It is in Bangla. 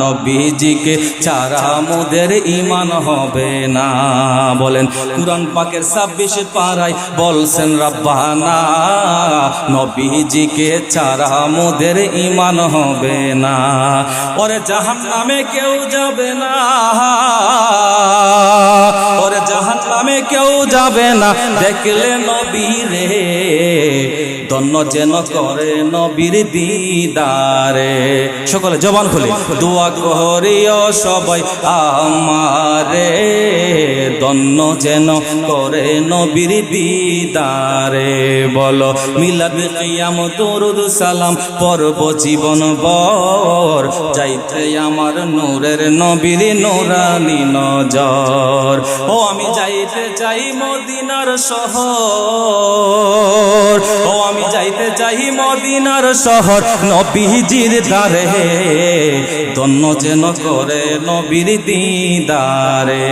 নবীজিকে চারা মোদের ইমান হবে না। বলেন, কুরআন পাকের ছাব্বিশ পাড়ায় বলছেন, রাব্বানা, নবীজিকে চারা মোদের ইমান হবে না। ওরে জাহান নামে কেউ যাবে না। ওরে জাহান নামে কেউ যাবে না। দেখলে নবী রে ধন্য যেন করে নবীর দিদারে। সকলে জবান খুলে। দোয়া করিও সবাই আমারে। ধন্য যেন করে নবীর দিদারে। বলো, মিলাদ কিয়াম দরুদ সালাম, পর্ব জীবন বর যাইতে আমার নূরের নবীর নোরানি নজর। ও, আমি যাইতে চাই মদিনার শহর। যাইতে চাই মদিনার শহর নবীজির দ্বারে। ধন্য যেন করে নবীর দিদারে।